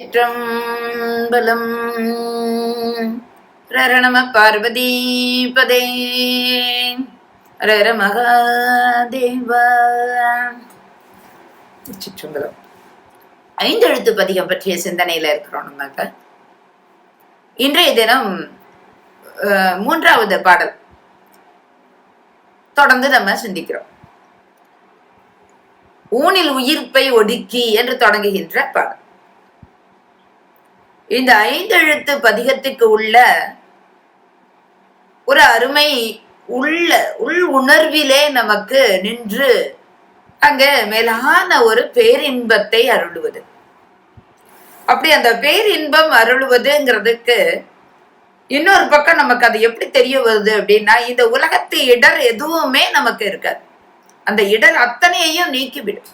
சிற்றம்பலம் ரரணம பார்வதி பதே. ரர மகாதேவ சிற்றம்பலம் ஐந்தெழுத்து பதிகம் பற்றிய சிந்தனையில இருக்கிறோம் நம்மக்க. இன்றைய தினம் மூன்றாவது பாடல். தொடர்ந்து நம்ம சிந்திக்கிறோம். ஊனில் உயிர்ப்பை ஒடுக்கி என்று தொடங்குகின்ற பாடல். இந்த ஐந்தெழுத்து பதிகத்துக்கு உள்ள ஒரு அருமை உள்ள உள் உணர்விலே நமக்கு நின்று அங்க மேலான ஒரு பேரின்பத்தை அருளுவது. அப்படி அந்த பேரின்பம் அருளுவதுங்கிறதுக்கு இன்னொரு பக்கம் நமக்கு அது எப்படி தெரிய வருது அப்படின்னா இந்த உலகத்து இடர் எதுவுமே நமக்கு இருக்காது. அந்த இடர் அத்தனையையும் நீக்கிவிடும்.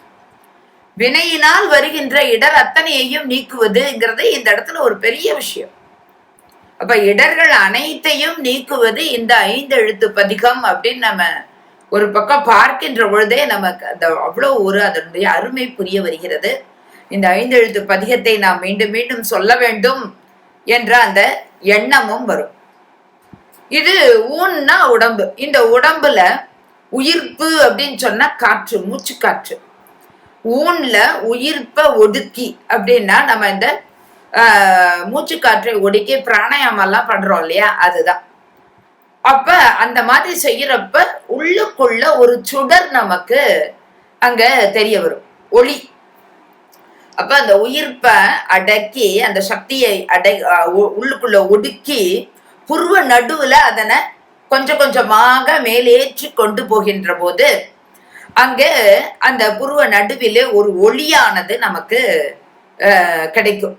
வினையினால் வருகின்ற இடர் அத்தனையையும் நீக்குவதுங்கிறது இந்த இடத்துல ஒரு பெரிய விஷயம். அப்ப இடர்கள் அனைத்தையும் நீக்குவது இந்த ஐந்து எழுத்து பதிகம் அப்படின்னு நம்ம ஒரு பக்கம் பார்க்கின்ற பொழுதே நமக்கு அந்த அவ்வளவு ஒரு அதனுடைய அருமை புரிய வருகிறது. இந்த ஐந்து எழுத்து பதிகத்தை நாம் மீண்டும் மீண்டும் சொல்ல வேண்டும் என்ற அந்த எண்ணமும் வரும். இது ஊன்னா உடம்பு. இந்த உடம்புல உயிர்ப்பு அப்படின்னு சொன்னா காற்று மூச்சு காற்று ஊன்ல உயிர்ப்ப ஒடுக்கி அப்படின்னா நம்ம இந்த மூச்சு காற்றை ஒடுக்கி பிராணாயாமம் எல்லாம் பண்றோம் இல்லையா? அதுதான். அப்ப அந்த மாதிரி செய்யறப்ப உள்ளுக்குள்ள ஒரு சுடர் நமக்கு அங்க தெரிய வரும். ஒளி. அப்ப அந்த உயிர்ப்ப அடக்கி அந்த சக்தியை அடை உள்ளுக்குள்ள ஒடுக்கி புருவ நடுவுல அதனை கொஞ்சம் கொஞ்சமாக மேலேற்றி கொண்டு போகின்ற போது அங்கே அந்த புருவ நடுவிலே ஒரு ஒளியானது நமக்கு கிடைக்கும்.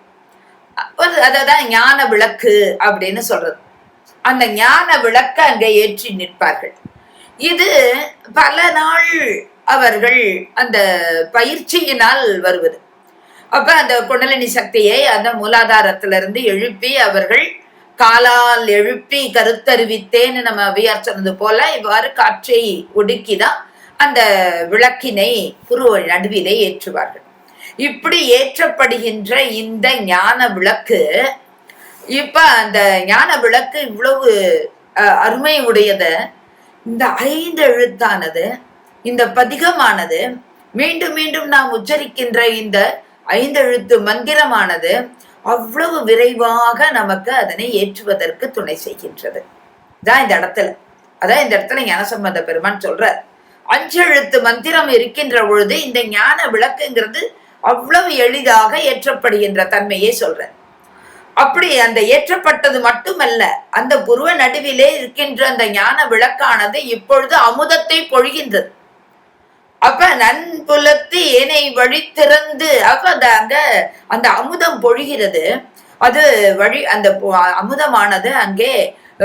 ஒரு அததான் ஞான விளக்கு அப்படின்னு சொல்றது. அந்த ஞான விளக்க அங்கே ஏற்றி நிற்பார்கள். இது பல நாள் அவர்கள் அந்த பயிற்சியினால் வருவது. அப்ப அந்த குண்டலினி சக்தியை அந்த மூலாதாரத்திலிருந்து எழுப்பி அவர்கள் காலால் எழுப்பி கருத்தறிவித்தேன்னு நம்ம வியார் சொன்னது போல இவ்வாறு காற்றை ஒடுக்கிதான் அந்த விளக்கினை குரு நடுவிலே ஏற்றுவார்கள். இப்படி ஏற்றப்படுகின்ற இந்த ஞான விளக்கு இப்ப அந்த ஞான விளக்கு இவ்வளவு அருமை உடையத இந்த ஐந்து எழுத்தானது இந்த பதிகமானது மீண்டும் மீண்டும் நாம் உச்சரிக்கின்ற இந்த ஐந்தெழுத்து மந்திரமானது அவ்வளவு விரைவாக நமக்கு அதனை ஏற்றுவதற்கு துணை செய்கின்றது. தான் இந்த இடத்துல. அதான் இந்த இடத்துல ஞானசம்பந்த பெருமான் சொல்றார். அஞ்செழுத்து மந்திரம் இருக்கின்ற பொழுது இந்த ஞான விளக்குங்கிறது அவ்வளவு எளிதாக ஏற்றப்படுகின்ற தன்மையை சொல்றார் அப்படி அந்த ஏற்றப்பட்டது மட்டுமல்ல அந்த புருவ நடுவிலே இருக்கின்ற அந்த ஞான விளக்கானது இப்பொழுது அமுதத்தை பொழிகின்றது. அப்ப நன்புலத்து ஏனை வழி திறந்து அப்ப அந்த அங்க அந்த அமுதம் பொழிகிறது. அது வழி அந்த அமுதமானது அங்கே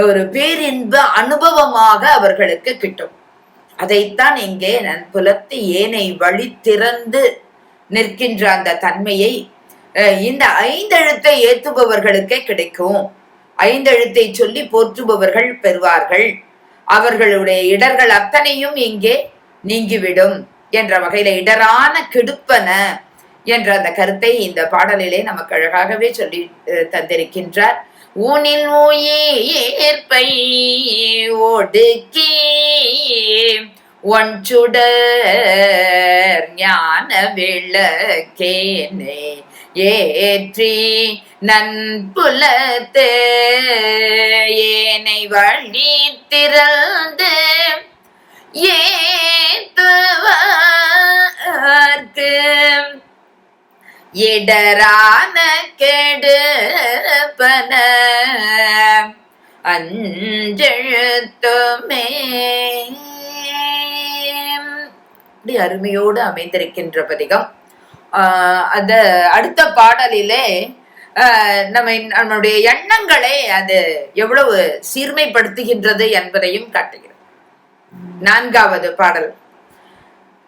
ஒரு பேரின்ப அனுபவமாக அவர்களுக்கு கிட்டும். அதைத்தான் இங்கே நன் புலத்து ஏனை வழி திறந்து நிற்கின்ற அந்த தன்மையை இந்த ஐந்தெழுத்தை ஏத்துபவர்களுக்கே கிடைக்கும். ஐந்தெழுத்தை சொல்லி போற்றுபவர்கள் பெறுவார்கள். அவர்களுடைய இடர்கள் அத்தனையும் இங்கே நீங்கிவிடும் என்ற வகையில இடரான கெடுப்பன என்ற அந்த கருத்தை இந்த பாடலிலே நமக்கு அழகாகவே சொல்லி தந்திருக்கின்றார். ஊனில் உயிர்ப்பை ஒடுக்கி ஒன்றுடர் ஞான விளக்கேனே ஏற்றி நன்புலத்து. ஏனை வழி திறந்து ஏ இடரான கெடுப்பன அஞ்செழுத்துமே. இப்படி அருமையோடு அமைந்திருக்கின்ற பதிகம். ஆஹ் அந்த அடுத்த பாடலிலே நம்ம நம்மளுடைய எண்ணங்களை அது எவ்வளவு சீர்மைப்படுத்துகின்றது என்பதையும் காட்டுகிறது. நான்காவது பாடல்.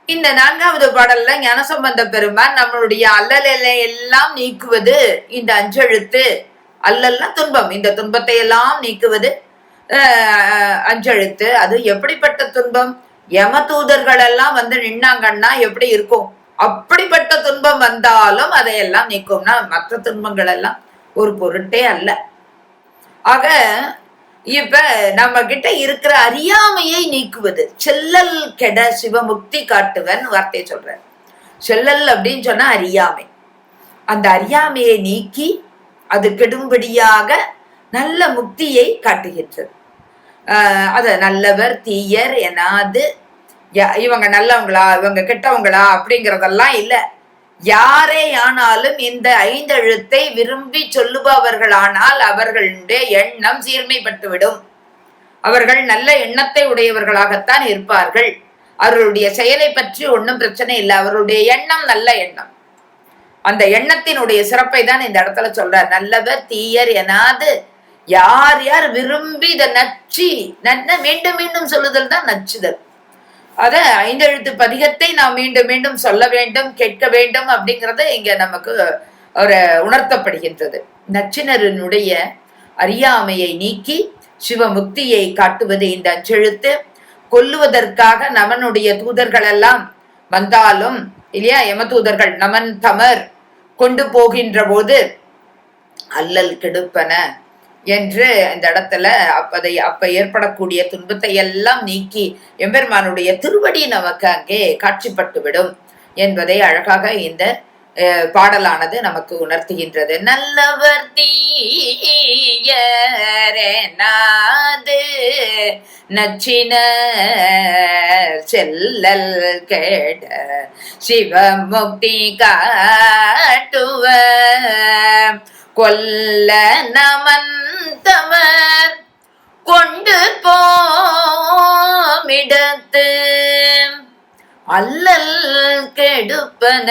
இந்த நான்காவது பாடல்ல ஞானசம்பந்த பெருமான் நம்மளுடைய அல்லலை எல்லாம் நீக்குவது இந்த அஞ்செழுத்து. அல்லல்னா துன்பம். இந்த துன்பத்தை எல்லாம் நீக்குவது அஞ்செழுத்து. அது எப்படிப்பட்ட துன்பம்? யம தூதர்கள் எல்லாம் வந்து நின்னாங்கன்னா எப்படி இருக்கும்? அப்படிப்பட்ட துன்பம் வந்தாலும் அதையெல்லாம் நீக்கும்னா மற்ற துன்பங்கள் எல்லாம் ஒரு பொருட்டே அல்ல. ஆக இப்ப நம்ம கிட்ட இருக்கிற அறியாமையை நீக்குவது. செல்லல் கெட சிவமுக்தி காட்டுவன் வார்த்தை சொல்றேன் செல்லல் அப்படின்னு சொன்னா அறியாமை. அந்த அறியாமையை நீக்கி அது கெடும்படியாக நல்ல முக்தியை காட்டுகின்றது. ஆஹ் அத நல்லவர் தீயர் எனாது இவங்க நல்லவங்களா இவங்க கெட்டவங்களா அப்படிங்கறதெல்லாம் இல்லை. யாரே ஆனாலும் இந்த ஐந்தெழுத்தை விரும்பி சொல்லுபவர்களானால் அவர்களுடைய எண்ணம் சீர்மைப்பட்டுவிடும். அவர்கள் நல்ல எண்ணத்தை உடையவர்களாகத்தான் இருப்பார்கள். அவர்களுடைய செயலை பற்றி ஒன்றும் பிரச்சனை இல்லை. அவர்களுடைய எண்ணம் நல்ல எண்ணம். அந்த எண்ணத்தினுடைய சிறப்பை தான் இந்த இடத்துல சொல்றார். நல்லவர் தீயர் எனாது. யார் யார் விரும்பி இதை நச்சு மீண்டும் மீண்டும் சொல்லுதல் தான் நச்சுதல். அத ஐந்தெழுத்து பதிகத்தை நாம் மீண்டும் மீண்டும் சொல்ல வேண்டும் கேட்க வேண்டும் அப்படிங்கறது இங்க நமக்கு ஒரு உணர்த்தப்படுகின்றது. நச்சினரினுடைய அறியாமையை நீக்கி சிவமுக்தியை காட்டுவது இந்த அஞ்செழுத்து. கொல்லுவதற்காக நமனுடைய தூதர்கள் எல்லாம் வந்தாலும் இல்லையா எமதூதர்கள் நமன் தமர் கொண்டு போகின்ற போது அல்லல் கெடுப்பன. என்று அந்த இடத்துல அப்பதை அப்ப ஏற்படக்கூடிய துன்பத்தை எல்லாம் நீக்கி எம்பெருமானுடைய திருவடி நமக்கு அங்கே காட்சிப்பட்டுவிடும் என்பதை அழகாக இந்த பாடலானது நமக்கு உணர்த்துகின்றது. நல்லவர் தீயரேனாது நச்சின செல்லல் கேட சிவமுக்தி காட்டுவ கொல்ல நமன் நமந்தவர் கொண்டு போமிடத்து. அல்லல் கெடுப்பன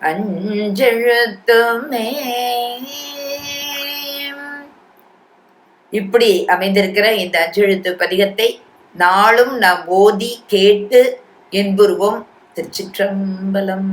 அஞ்செழுத்துமே. இப்படி அமைந்திருக்கிற இந்த அஞ்செழுத்து பதிகத்தை நாளும் நாம் ஓதி கேட்டு என்புருவோம் திருச்சிற்றம்பலம்.